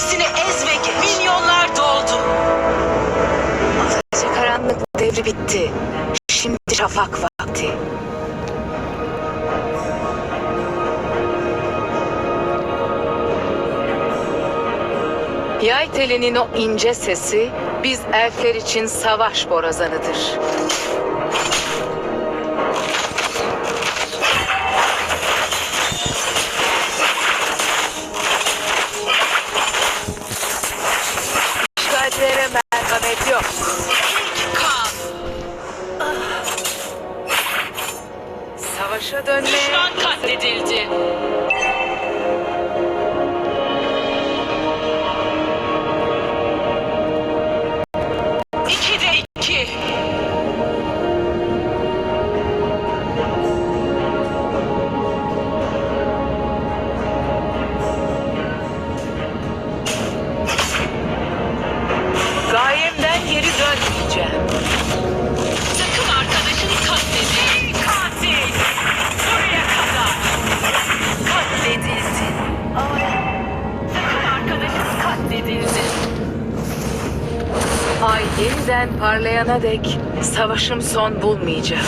Hepsini ez. Minyonlar doldu. Gece karanlık devri bitti. Şimdi şafak vakti. Yay telinin o ince sesi biz elfler için savaş borazanıdır. Yok. Kan. Savaşa dönmeye Düşman katledildi. Ay yeniden parlayana dek savaşım son bulmayacak.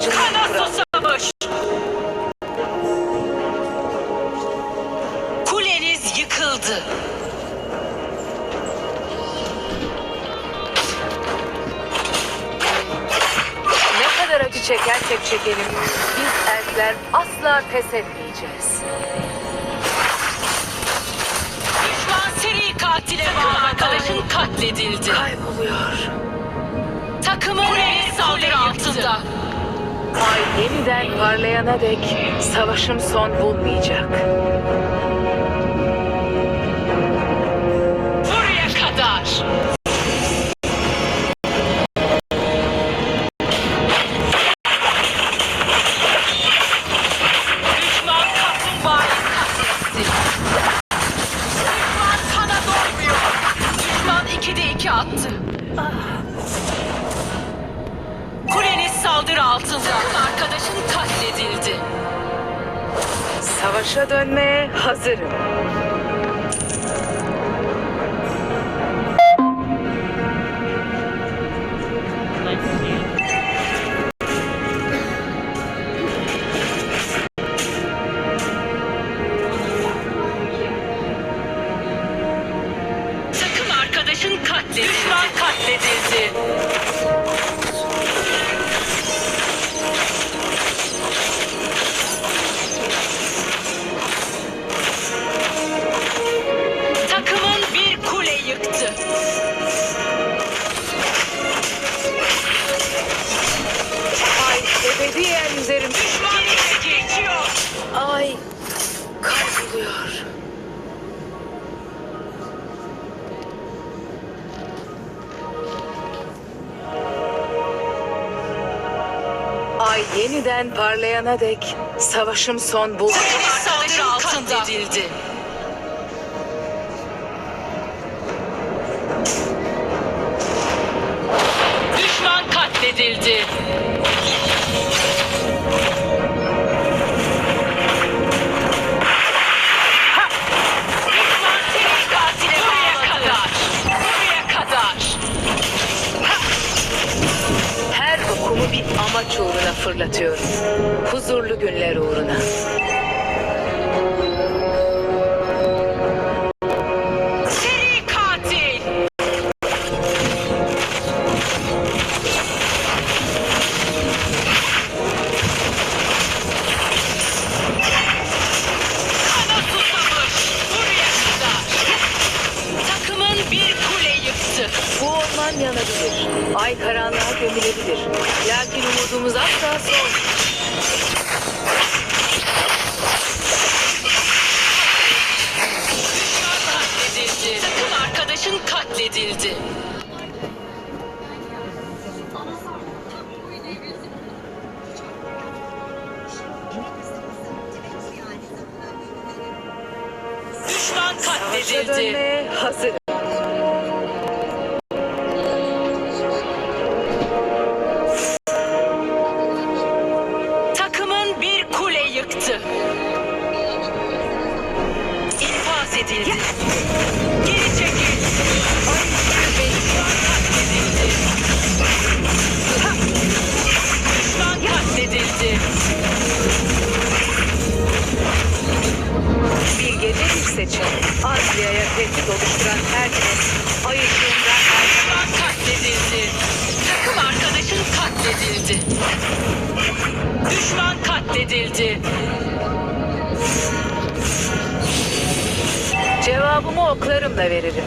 Her avcının Kana susamış. Kuleniz yıkıldı. Ne kadar acı çekersek çekelim, biz elfler asla pes etmeyeceğiz. Düşman seri katile bağlı arkadaşın katledildi. Kayboluyor. Takımın saldırı altında. Ay yeniden parlayana dek savaşım son bulmayacak. Savaşa dönmeye hazırım. Takım arkadaşın katledildi. Düşman katledildi. Yeniden parlayana dek savaşım son bul. Saldırı altında. Katledildi. Düşman katledildi. Bir amaç uğruna fırlatıyorum. Huzurlu günler uğruna. Ay karanlığa gömülebilir. Lakin umudumuz asla son. Katledildi. Takım arkadaşın katledildi. Düşman Savaşa katledildi. dönmeye hazır. Yıktı. İnfaz edildi. Geri çekil. Düşman katledildi. Bir gece bir seçim. Asya'ya tehdit oluşturan herkes oklarımla veririm.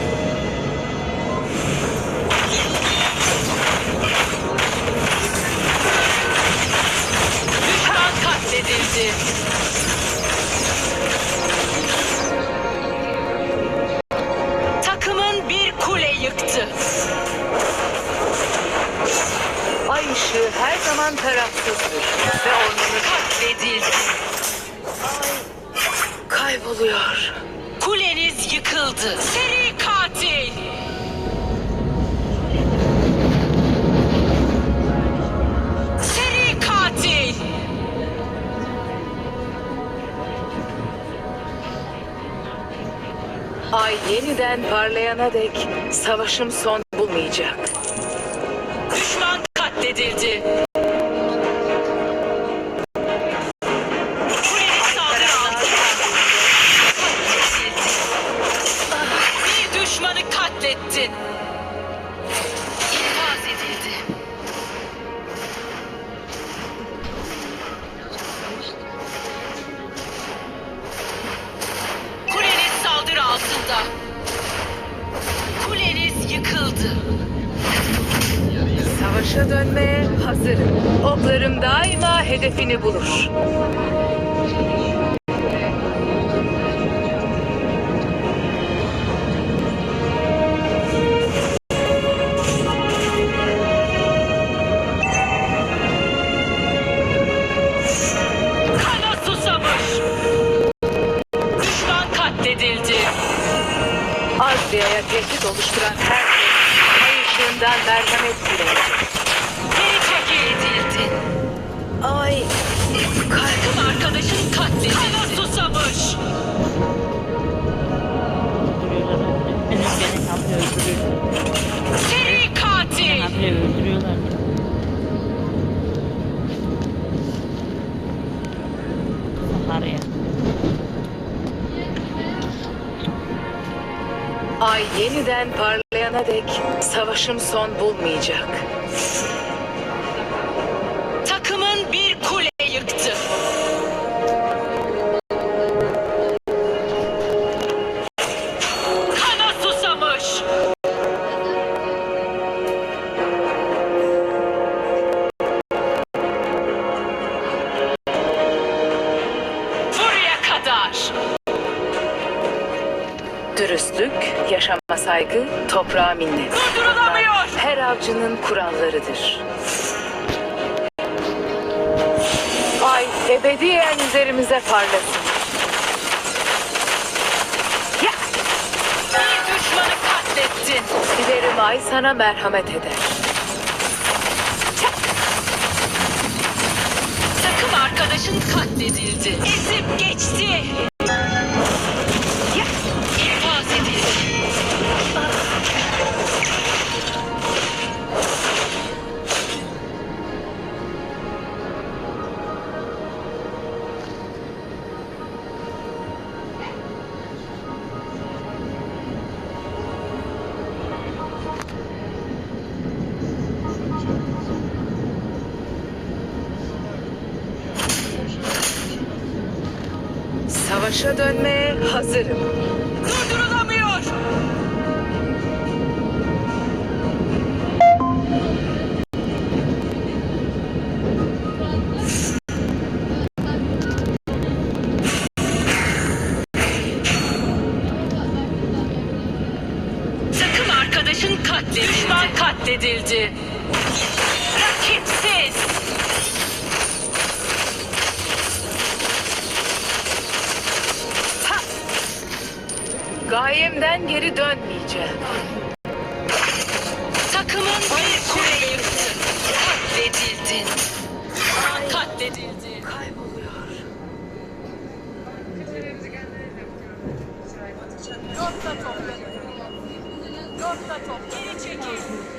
Yıkıldı. Seri katil. Seri katil. Ay yeniden parlayana dek savaşım son bulmayacak. Düşman katledildi. Savaşa dönmeye hazırım. Oklarım daima hedefini bulur. Işığından merhamet diler. Geri parlayana dek savaşım son bulmayacak. Takımın bir kule yıktı. Kana susamış. Buraya kadar. Dürüstlük, yaşama saygı, toprağa minnet. Durdurulamıyor. Her avcının kurallarıdır. Ay ebediyen üzerimize parlasın. Ya! Bir düşmanı katlettin. Dilerim ay sana merhamet eder. Takım arkadaşın katledildi. Ezip geçti. Başa dönmeye hazırım. Durdurulamıyor. Sakın arkadaşın katledildi. Düşman katledildi. Gayemden geri dönmeyeceğim. Takımın bir kule yıktı. Katledildin. Katledildi. Geri çekil.